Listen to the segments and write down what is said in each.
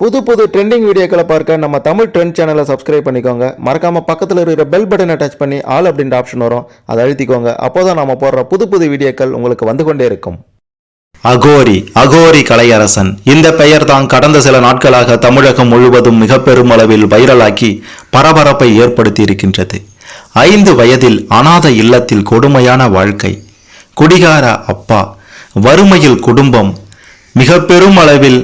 புது புது ட்ரெண்டிங் வீடியோக்களை பார்க்க நம்ம தமிழ் ட்ரெண்ட் சேனலை சப்ஸ்கிரைப் பண்ணிக்கோங்க. மறக்காமல் பக்கத்தில் இருக்கிற பெல் பட்டனை டச் பண்ணி ஆல் அப்படின்ற ஆப்ஷன் வரும். அதை அழுத்திக்கோங்க. அப்போதான் நம்ம போடுற புது புது வீடியோக்கள் உங்களுக்கு வந்து கொண்டே இருக்கும். அகோரி அகோரி கலையரசன். இந்த பெயர் தான் கடந்த சில நாட்களாக தமிழகம் முழுவதும் மிக பெருமளவில் வைரலாக்கி பரபரப்பை ஏற்படுத்தி இருக்கின்றது ஐந்து வயதில் அனாத இல்லத்தில் கொடுமையான வாழ்க்கை. குடிகார அப்பா. வறுமையில் குடும்பம். மிக பெருமளவில்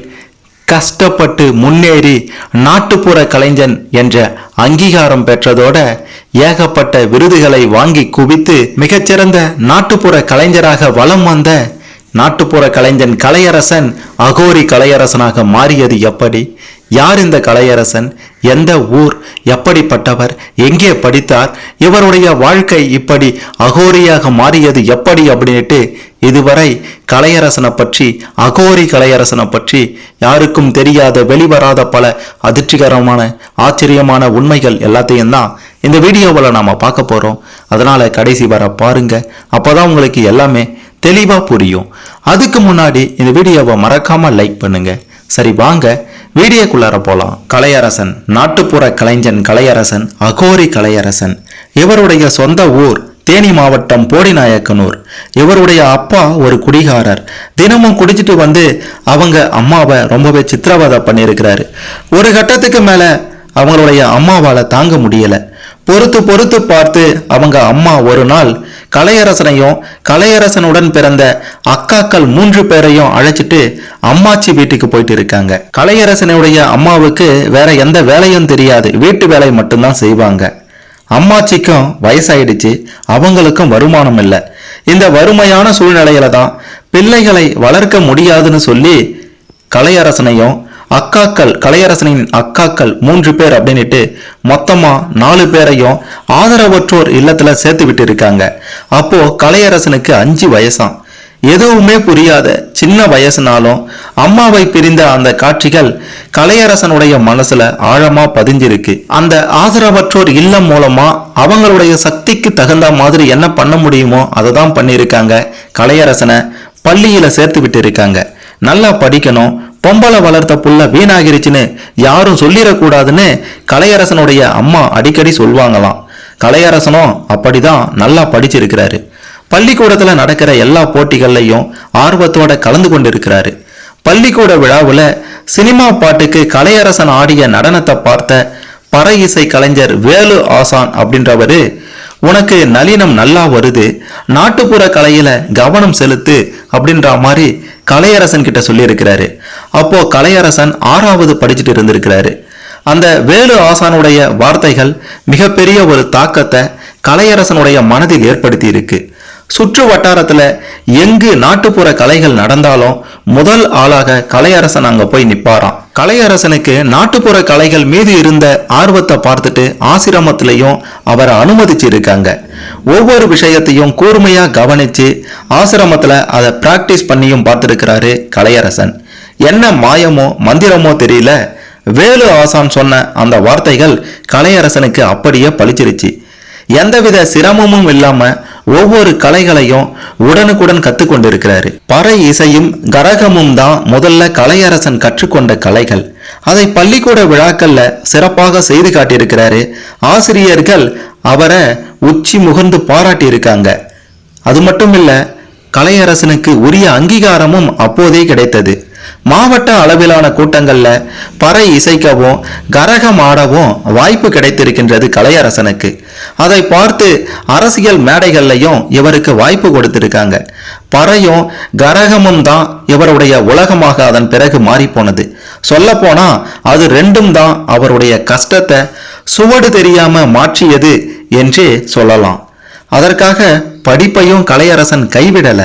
கஷ்டப்பட்டு முன்னேறி நாட்டுப்புற கலைஞன் என்ற அங்கீகாரம் பெற்றதோட ஏகப்பட்ட விருதுகளை வாங்கி குவித்து மிகச்சிறந்த நாட்டுப்புற கலைஞராக வலம் வந்த நாட்டுப்புற கலைஞன் கலையரசன் அகோரி கலையரசனாக மாறியது எப்படி? யார் இந்த கலையரசன்? எந்த ஊர்? எப்படிப்பட்டவர்? எங்கே படித்தார்? இவருடைய வாழ்க்கை இப்படி அகோரியாக மாறியது எப்படி அப்படின்ட்டு இதுவரை கலையரசனை பற்றி அகோரி கலையரசனை பற்றி யாருக்கும் தெரியாத வெளிவராத பல அதிர்ச்சிகரமான ஆச்சரியமான உண்மைகள் எல்லாத்தையும் தான் இந்த வீடியோவில் நாம் பார்க்க போகிறோம் அதனால் கடைசி வர பாருங்கள் அப்போ தான் உங்களுக்கு எல்லாமே தெளிவாக புரியும். அதுக்கு முன்னாடி இந்த வீடியோவை மறக்காமல் லைக் பண்ணுங்கள் சரி வாங்க. வீடியோக்குள்ளார போலாம். கலையரசன் நாட்டுப்புற கலைஞன் கலையரசன் அகோரி கலையரசன். இவருடைய சொந்த ஊர் தேனி மாவட்டம் போடிநாயக்கனூர். இவருடைய அப்பா ஒரு குடிகாரர். தினமும் குடிச்சிட்டு வந்து அவங்க அம்மாவை ரொம்பவே சித்திரவதை பண்ணியிருக்கிறாரு. ஒரு கட்டத்துக்கு மேலே அவங்களுடைய அம்மாவால் தாங்க முடியலை. பொறுத்து பொறுத்து பார்த்து அவங்க அம்மா ஒரு நாள் கலையரசனையும் கலையரசனுடன் பிறந்த அக்காக்கள் மூன்று பேரையும் அழைச்சிட்டு அம்மாச்சி வீட்டுக்கு போயிட்டு இருக்காங்க. கலையரசனுடைய அம்மாவுக்கு வேற எந்த வேலையும் தெரியாது. வீட்டு வேலை மட்டும்தான் செய்வாங்க. அம்மாச்சிக்கும் வயசாயிடுச்சு. அவங்களுக்கும் வருமானம் இல்லை. இந்த வறுமையான சூழ்நிலையில தான் பிள்ளைகளை வளர்க்க முடியாதுன்னு சொல்லி கலையரசனையும் அக்காக்கள் கலையரசனின் அக்காக்கள் மூன்று பேர் அப்படின்னுட்டு மொத்தமா நாலு பேரையும் ஆதரவற்றோர் இல்லத்துல சேர்த்து விட்டு இருக்காங்க அப்போ கலையரசனுக்கு அஞ்சு வயசாம். எதுவுமே புரியாத சின்ன வயசுனாலும் அம்மாவை பிரிந்த அந்த காட்சிகள் கலையரசனுடைய மனசுல ஆழமா பதிஞ்சிருக்கு. அந்த ஆதரவற்றோர் இல்லம் மூலமா அவங்களுடைய சக்திக்கு தகுந்த மாதிரி என்ன பண்ண முடியுமோ அதை தான் பண்ணியிருக்காங்க கலையரசனை பள்ளியில சேர்த்து விட்டு இருக்காங்க நல்லா படிக்கணும் பொம்பளை வளர்த்த புள்ள வீணாகிருச்சுன்னு யாரும் சொல்லிடக்கூடாதுன்னு கலையரசனுடைய அம்மா அடிக்கடி சொல்லுவாங்களாம் கலையரசனும் அப்படிதான் நல்லா படிச்சிருக்கிறாரு. பள்ளிக்கூடத்துல நடக்கிற எல்லா போட்டிகள்லையும் ஆர்வத்தோட கலந்து கொண்டிருக்கிறாரு. பள்ளிக்கூட விழாவுல சினிமா பாட்டுக்கு கலையரசன் ஆடிய நடனத்தை பார்த்த பற இசை கலைஞர் வேலு ஆசான் அப்படின்றவரு உனக்கு நளினம் நல்லா வருது நாட்டுப்புற கலையில கவனம் செலுத்து அப்படின்ற மாதிரி கலையரசன் கிட்ட சொல்லியிருக்கிறாரு. அப்போ கலையரசன் ஆறாவது படிச்சுட்டு இருந்திருக்கிறாரு. அந்த வேலு ஆசானுடைய வார்த்தைகள் மிகப்பெரிய ஒரு தாக்கத்தை கலையரசனுடைய மனதில் ஏற்படுத்தி இருக்கு சுற்று வட்டாரத்தில் எங்கு நாட்டுப்புற கலைகள் நடந்தாலும் முதல் ஆளாக கலையரசன் அங்கே போய் நிப்பாராம். கலையரசனுக்கு நாட்டுப்புற கலைகள் மீது இருந்த ஆர்வத்தை பார்த்துட்டு ஆசிரமத்திலையும் அவரை அனுமதிச்சு இருக்காங்க ஒவ்வொரு விஷயத்தையும் கூர்மையா கவனிச்சு ஆசிரமத்துல அதை பிராக்டிஸ் பண்ணியும் பார்த்துருக்கிறாரு கலையரசன். என்ன மாயமோ மந்திரமோ தெரியல? வேலு ஆசான் சொன்ன அந்த வார்த்தைகள் கலையரசனுக்கு அப்படியே பளிச்சிருச்சு. எந்தவித சிரமமும் இல்லாம ஒவ்வொரு கலைகளையும் உடனுக்குடன் கத்துக்கொண்டிருக்கிறாரு. பறை இசையும் கரகமும் தான் முதல்ல கலையரசன் கற்றுக்கொண்ட கலைகள். அதை பள்ளிக்கூட விழாக்கள்ல சிறப்பாக செய்து காட்டியிருக்கிறாரு. ஆசிரியர்கள் அவரை உச்சி முகர்ந்து பாராட்டி இருக்காங்க அது மட்டும் இல்ல கலையரசனுக்கு உரிய அங்கீகாரமும் அப்போதே கிடைத்தது. மாவட்ட அளவிலான கூட்டங்கள்ல பறை இசைக்கவும் கரகம் ஆடவும் வாய்ப்பு கிடைத்திருக்கின்றது கலையரசனுக்கு. அதை பார்த்து அரசியல் மேடைகள்லையும் இவருக்கு வாய்ப்பு கொடுத்திருக்காங்க. பறையும் கரகமும் தான் இவருடைய உலகமாக அதன் பிறகு மாறிப்போனது. சொல்லப்போனா போனா அது ரெண்டும் தான் அவருடைய கஷ்டத்தை சுவடு தெரியாம மாற்றியது என்றே சொல்லலாம். அதற்காக படிப்பையும் கலையரசன் கைவிடல.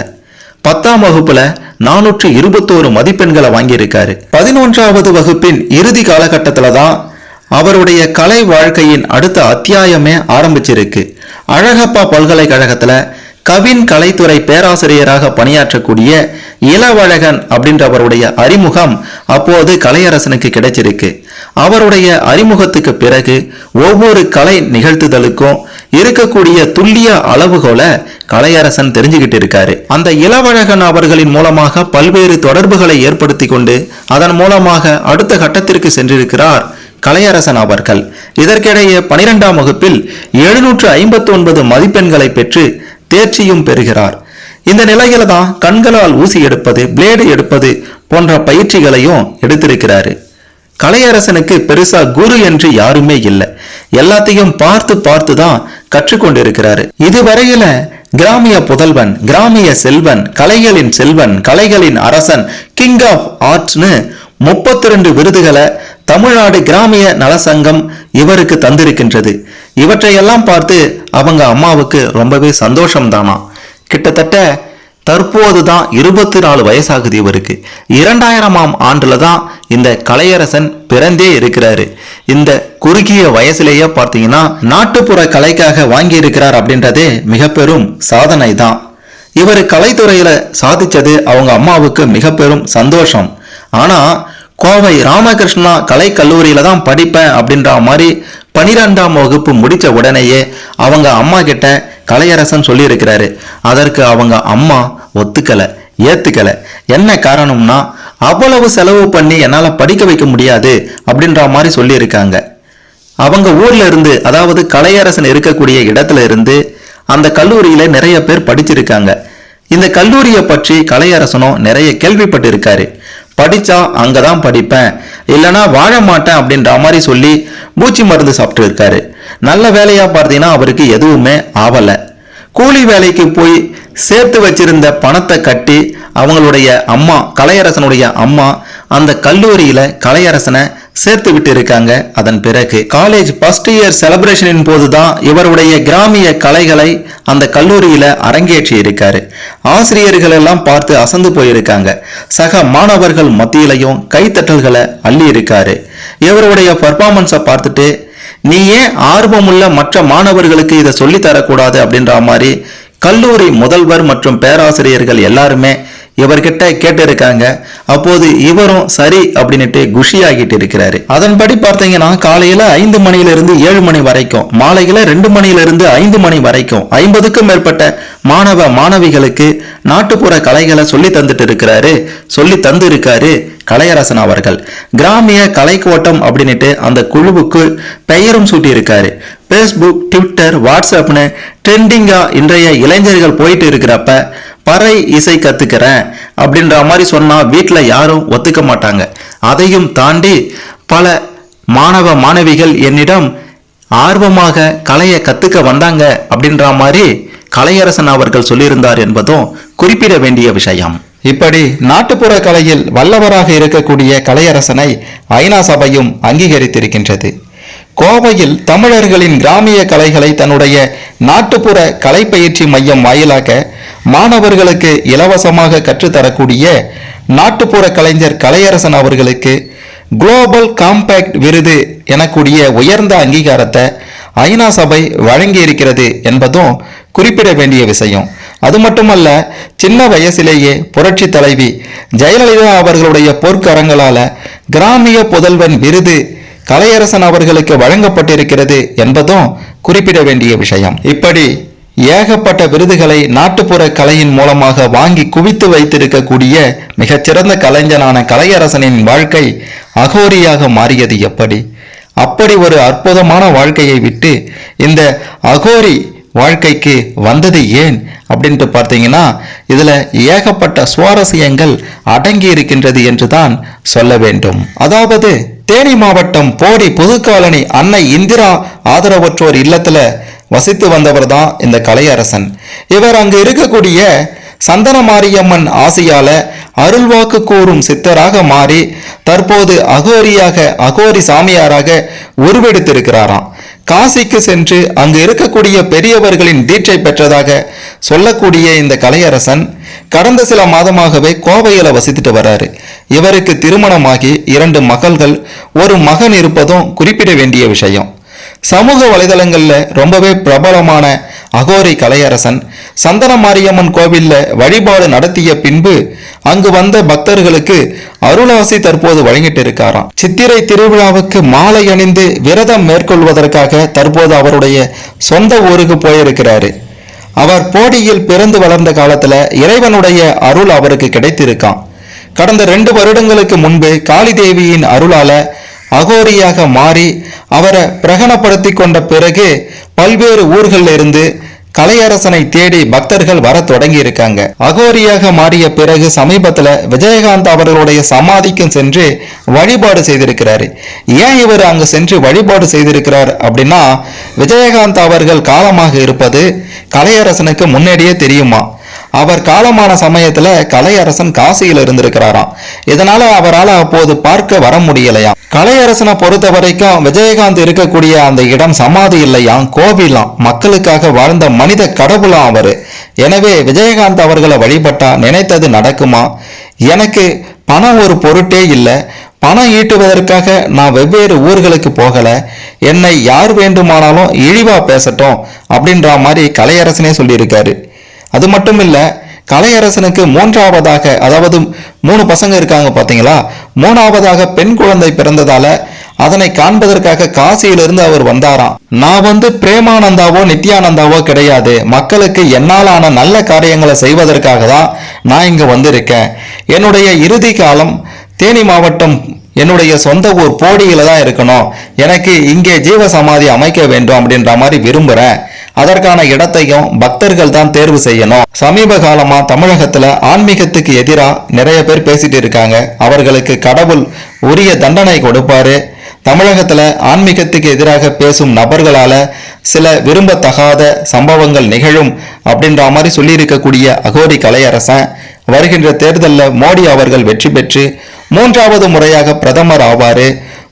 பத்தாம் வகுப்புல நானூற்று இருபத்தோரு மதிப்பெண்களை வாங்கியிருக்காரு. பதினொன்றாவது வகுப்பின் இறுதி காலகட்டத்தில் தான் அவருடைய கலை வாழ்க்கையின் அடுத்த அத்தியாயமே ஆரம்பிச்சிருக்கு. அழகப்பா பல்கலைக்கழகத்தில் கவின் கலைத்துறை பேராசிரியராக பணியாற்றக்கூடிய இளவழகன் அப்படின்றவருடைய அறிமுகம் அப்போது கலையரசனுக்கு கிடைச்சிருக்கு. அவருடைய அறிமுகத்துக்கு பிறகு ஒவ்வொரு கலை நிகழ்த்துதலுக்கும் இருக்கக்கூடிய துல்லிய அளவுகோல கலையரசன் தெரிஞ்சுக்கிட்டு இருக்காரு. அந்த இளவழகன் அவர்களின் மூலமாக பல்வேறு தொடர்புகளை ஏற்படுத்தி கொண்டு அதன் மூலமாக அடுத்த கட்டத்திற்கு சென்றிருக்கிறார் கலையரசன் அவர்கள். இதற்கிடையே பனிரெண்டாம் வகுப்பில் எழுநூற்று ஐம்பத்தி ஒன்பது மதிப்பெண்களை பெற்று தேர்ச்சியும் பெறுகிறார். இந்த நிலையில தான் கண்களால் ஊசி எடுப்பது பிளேடு எடுப்பது போன்ற பயிற்சிகளையும் எடுத்திருக்கிறாரு. கலையரசனுக்கு பெருசா குரு என்று யாருமே இல்லை. எல்லாத்தையும் பார்த்து பார்த்து தான் கற்றுக்கொண்டிருக்கிறாரு. இதுவரையில கிராமிய புதல்வன் கிராமிய செல்வன் கலைகளின் செல்வன் கலைகளின் அரசன் கிங் ஆஃப் ஆர்ட்ஸ்னு முப்பத்தி ரெண்டு விருதுகளை தமிழ்நாடு கிராமிய நலசங்கம் இவருக்கு தந்திருக்கின்றது. இவற்றையெல்லாம் பார்த்து அவங்க அம்மாவுக்கு ரொம்பவே சந்தோஷம் தானா கிட்டத்தட்ட தற்போது தான் இருபத்தி நாலு வயசாகுது இவருக்கு. இரண்டாயிரமாம் ஆண்டுல தான் இந்த கலையரசன் பிறந்தே இருக்கிறாரு. இந்த குறுகிய வயசுலேயே பார்த்தீங்கன்னா நாட்டுப்புற கலைக்காக வாங்கி இருக்கிறார் அப்படின்றதே மிக பெரும் சாதனை தான் இவர் கலைத்துறையில சாதிச்சது அவங்க அம்மாவுக்கு மிக பெரும் சந்தோஷம். ஆனா கோவை ராமகிருஷ்ணா கலை கல்லூரியில தான் படிப்பேன் அப்படின்ற மாதிரி பனிரெண்டாம் வகுப்பு முடிச்ச உடனேயே அவங்க அம்மா கிட்ட கலையரசன் சொல்லியிருக்கிறாரு. அதற்கு அவங்க அம்மா ஒத்துக்கலை ஏத்துக்கல. என்ன காரணம்னா அவ்வளவு செலவு பண்ணி என்னால படிக்க வைக்க முடியாது அப்படின்ற மாதிரி சொல்லியிருக்காங்க. அவங்க ஊர்ல இருந்து அதாவது கலையரசன் இருக்கக்கூடிய இடத்துல இருந்து அந்த கல்லூரியில நிறைய பேர் படிச்சிருக்காங்க. இந்த கல்லூரியை பற்றி கலையரசனும் நிறைய கேள்விப்பட்டிருக்காரு. படித்தா அங்கே தான் படிப்பேன். இல்லைனா வாழ மாட்டேன் அப்படின்ற மாதிரி சொல்லி மூச்சு மருந்து சாப்பிட்டு இருக்காரு. நல்ல வேலையாக பார்த்தீங்கன்னா அவருக்கு எதுவுமே ஆகலை கூலி வேலைக்கு போய் சேர்த்து வச்சிருந்த பணத்தை கட்டி அவங்களுடைய அம்மா கலையரசனுடைய அம்மா அந்த கல்லூரியில கலையரசனை சேர்த்து விட்டு இருக்காங்க அதன் பிறகு காலேஜ் ஃபர்ஸ்ட் இயர் செலிப்ரேஷனின் போதுதான் இவருடைய கிராமிய கலைகளை அந்த கல்லூரியில அரங்கேற்றி இருக்காரு. ஆசிரியர்கள் எல்லாம் பார்த்து அசந்து போயிருக்காங்க. சக மாணவர்கள் மத்தியிலையும் கைத்தட்டல்களை அள்ளி இருக்காரு. இவருடைய பர்ஃபார்மன்ஸை பார்த்துட்டு நீ ஏன் ஆர்வமுள்ள மற்ற மாணவர்களுக்கு இதை சொல்லித்தரக்கூடாது அப்படின்ற மாதிரி கல்லூரி முதல்வர் மற்றும் பேராசிரியர்கள் எல்லாருமே இவர்கிட்ட கேட்டிருக்காங்க. அப்போது இவரும் சரி அப்படின்னுட்டு குஷியாகிட்டு இருக்கிறாரு. அதன்படி பார்த்தீங்கன்னா காலையில ஐந்து மணியிலிருந்து ஏழு மணி வரைக்கும் மாலையில ரெண்டு மணியிலிருந்து ஐந்து மணி வரைக்கும் ஐம்பதுக்கும் மேற்பட்ட மாணவ மாணவிகளுக்கு நாட்டுப்புற கலைகளை சொல்லி தந்துட்டு இருக்கிறாரு. சொல்லி தந்து இருக்காரு கலையரசன் அவர்கள். கிராமிய கலைக்கோட்டம் அப்படின்னுட்டு அந்த குழுவுக்கு பெயரும் சூட்டியிருக்காரு. ஃபேஸ்புக் ட்விட்டர் வாட்ஸ்அப்னு ட்ரெண்டிங்காக இன்றைய இளைஞர்கள் போயிட்டு இருக்கிறப்ப பறை இசை கத்துக்கிறேன் அப்படின்ற மாதிரி சொன்னா வீட்டில் யாரும் ஒத்துக்க மாட்டாங்க. அதையும் தாண்டி பல மாணவ மாணவிகள் என்னிடம் ஆர்வமாக கலையை கத்துக்க வந்தாங்க அப்படின்ற மாதிரி கலையரசன் அவர்கள் சொல்லியிருந்தார் என்பதும் குறிப்பிட வேண்டிய விஷயம். இப்படி நாட்டுப்புற கலையில் வல்லவராக இருக்கக்கூடிய கலையரசனை ஐநா சபையும் அங்கீகரித்திருக்கின்றது. கோவையில் தமிழர்களின் கிராமிய கலைகளை தன்னுடைய நாட்டுப்புற கலைப்பயிற்சி மையம் வாயிலாக மாணவர்களுக்கு இலவசமாக கற்றுத்தரக்கூடிய நாட்டுப்புற கலைஞர் கலையரசன் அவர்களுக்கு குளோபல் காம்பேக்ட் விருது எனக்கூடிய உயர்ந்த அங்கீகாரத்தை ஐநா சபை வழங்கியிருக்கிறது என்பதும் குறிப்பிட வேண்டிய விஷயம். அது மட்டுமல்ல சின்ன வயசிலேயே புரட்சி தலைவி ஜெயலலிதா அவர்களுடைய பொற்கரங்களால கிராமிய புதல்வன் விருது கலையரசன் அவர்களுக்கு வழங்கப்பட்டிருக்கிறது என்பதும் குறிப்பிட வேண்டிய விஷயம். இப்படி ஏகப்பட்ட விருதுகளை நாட்டுப்புற கலையின் மூலமாக வாங்கி குவித்து வைத்திருக்கக்கூடிய மிகச்சிறந்த கலைஞனான கலையரசனின் வாழ்க்கை அகோரியாக மாறியது எப்படி? அப்படி ஒரு அற்புதமான வாழ்க்கையை விட்டு இந்த அகோரி வாழ்க்கைக்கு வந்தது ஏன் அப்படின்ட்டு பார்த்தீங்கன்னா இதில் ஏகப்பட்ட சுவாரஸ்யங்கள் அடங்கி இருக்கின்றது என்று தான் சொல்ல வேண்டும். அதாவது தேனி மாவட்டம் போடி புதுக்காலனி அன்னை இந்திரா ஆதரவற்றோர் இல்லத்துல வசித்து வந்தவர் தான் இந்த கலையரசன். இவர் அங்கு இருக்கக்கூடிய சந்தன மாரியம்மன் ஆசையால அருள்வாக்கு கூறும் சித்தராக மாறி தற்போது அகோரியாக அகோரி சாமியாராக உருவெடுத்திருக்கிறாராம். காசிக்கு சென்று அங்கு இருக்கக்கூடிய பெரியவர்களின் தீட்சை பெற்றதாக சொல்லக்கூடிய இந்த கலையரசன் கடந்த சில மாதமாகவே கோவையில் வசித்துட்டு வர்றாரு. இவருக்கு திருமணமாகி இரண்டு மகள்கள் ஒரு மகன் இருப்பதும் குறிப்பிட வேண்டிய விஷயம். சமூக வலைதளங்கள்ல ரொம்பவே பிரபலமான அகோரி கலையரசன் சந்தன மாரியம்மன் கோவில்ல வழிபாடு நடத்திய பின்பு அங்கு வந்த பக்தர்களுக்கு அருளாசி தற்போது வழங்கிட்டு இருக்காராம் சித்திரை திருவிழாவுக்கு மாலை அணிந்து விரதம் மேற்கொள்வதற்காக தற்போது அவருடைய சொந்த ஊருக்கு போயிருக்கிறாரு. அவர் போடியில் பிறந்து வளர்ந்த காலத்துல இறைவனுடைய அருள் அவருக்கு கிடைத்திருக்கான் கடந்த ரெண்டு வருடங்களுக்கு முன்பு காளி தேவியின் அருளால அகோரியாக மாறி அவரை பிரகடனப்படுத்தி கொண்ட பிறகு பல்வேறு ஊர்களிலிருந்து கலையரசனை தேடி பக்தர்கள் வர தொடங்கி இருக்காங்க அகோரியாக மாறிய பிறகு சமீபத்தில் விஜயகாந்த் அவர்களுடைய சமாதிக்கும் சென்று வழிபாடு செய்திருக்கிறாரு. ஏன் இவர் அங்கு சென்று வழிபாடு செய்திருக்கிறார் அப்படின்னா விஜயகாந்த் அவர்கள் காலமாக இருப்பது கலையரசனுக்கு முன்னாடியே தெரியுமா? அவர் காலமான சமயத்துல கலையரசன் காசியில் இருந்திருக்கிறாராம். இதனால அவரால் அப்போது பார்க்க வர முடியலையாம். கலையரசனை பொறுத்த வரைக்கும் விஜயகாந்த் இருக்கக்கூடிய அந்த இடம் சமாதி இல்லையாம் கோவிலாம். மக்களுக்காக வாழ்ந்த மனித கடவுளாம் அவரு. எனவே விஜயகாந்த் அவர்களை வழிபட்டா நினைத்தது நடக்குமா? எனக்கு பணம் ஒரு பொருட்டே இல்லை. பணம் ஈட்டுவதற்காக நான் வெவ்வேறு ஊர்களுக்கு போகல. என்னை யார் வேண்டுமானாலும் இழிவா பேசட்டும் அப்படின்ற மாதிரி கலையரசனே சொல்லியிருக்காரு. அது மட்டும் இல்லை கலையரசனுக்கு மூன்றாவதாக அதாவது மூணு பசங்க இருக்காங்க பார்த்தீங்களா? மூணாவதாக பெண் குழந்தை பிறந்ததால அதனை காண்பதற்காக காசியிலிருந்து அவர் வந்தாராம். நான் வந்து பிரேமானந்தாவோ நித்யானந்தாவோ கிடையாது. மக்களுக்கு என்னாலான நல்ல காரியங்களை செய்வதற்காக தான் நான் இங்கே வந்திருக்கேன். என்னுடைய இறுதி காலம் தேனி மாவட்டம் என்னுடைய சொந்த ஊர் போடியில தான் இருக்கணும். எனக்கு இங்கே ஜீவ சமாதி அமைக்க வேண்டும் அப்படின்ற மாதிரி விரும்புறேன். அதற்கான இடத்தையும் பக்தர்கள் தான் தேர்வு செய்யணும். சமீப காலமா தமிழகத்துல ஆன்மீகத்துக்கு எதிராக நிறைய பேர் பேசிட்டு இருக்காங்க. அவர்களுக்கு கடவுள் உரிய தண்டனை கொடுப்பாரு. தமிழகத்துல ஆன்மீகத்துக்கு எதிராக பேசும் நபர்களால சில விரும்பத்தகாத சம்பவங்கள் நிகழும் அப்படின்ற மாதிரி சொல்லியிருக்கக்கூடிய அகோரி கலையரசன் வருகின்ற தேர்தலில் மோடி அவர்கள் வெற்றி பெற்று மூன்றாவது முறையாக பிரதமர் ஆவாரு.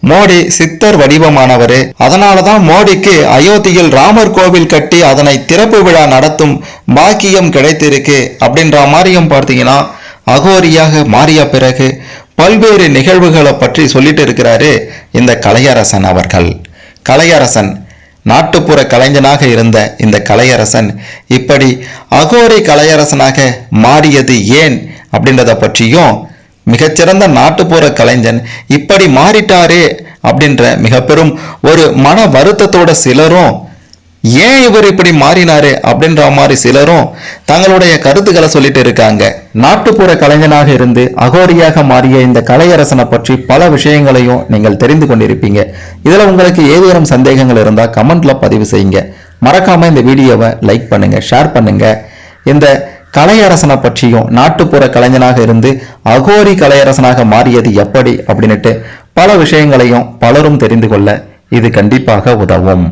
மோடி சித்தர் வடிவமானவர். அதனால தான் மோடிக்கு அயோத்தியில் ராமர் கோவில் கட்டி அதனை திறப்பு விழா நடத்தும் பாக்கியம் கிடைத்திருக்கு அப்படின்ற மாதிரியும் பார்த்தீங்கன்னா அகோரியாக மாறிய பிறகு பல்வேறு நிகழ்வுகளை பற்றி சொல்லிட்டு இருக்கிறாரு இந்த கலையரசன் அவர்கள். கலையரசன் நாட்டுப்புற கலைஞனாக இருந்த இந்த கலையரசன் இப்படி அகோரி கலையரசனாக மாறியது ஏன் அப்படின்றத பற்றியும் மிகச்சிறந்த நாட்டுப்புற கலைஞன் இப்படி மாறிட்டாரே அப்படின்ற மிக பெரும் ஒரு மன வருத்தத்தோட சிலரும் ஏன் இவர் இப்படி மாறினாரு அப்படின்ற மாதிரி சிலரும் தங்களுடைய கருத்துக்களை சொல்லிட்டு இருக்காங்க. நாட்டுப்புற கலைஞனாக இருந்து அகோரியாக மாறிய இந்த கலையரசனை பற்றி பல விஷயங்களையும் நீங்கள் தெரிந்து கொண்டிருப்பீங்க. இதுல உங்களுக்கு ஏதேனும் சந்தேகங்கள் இருந்தா கமெண்ட்ல பதிவு செய்யுங்க. மறக்காம இந்த வீடியோவை லைக் பண்ணுங்க ஷேர் பண்ணுங்க. இந்த கலையரசனை பற்றியும் நாட்டுப்புற கலைஞனாக இருந்து அகோரி கலையரசனாக மாறியது எப்படி அப்படின்னுட்டு பல விஷயங்களையும் பலரும் தெரிந்து கொள்ள இது கண்டிப்பாக உதவும்.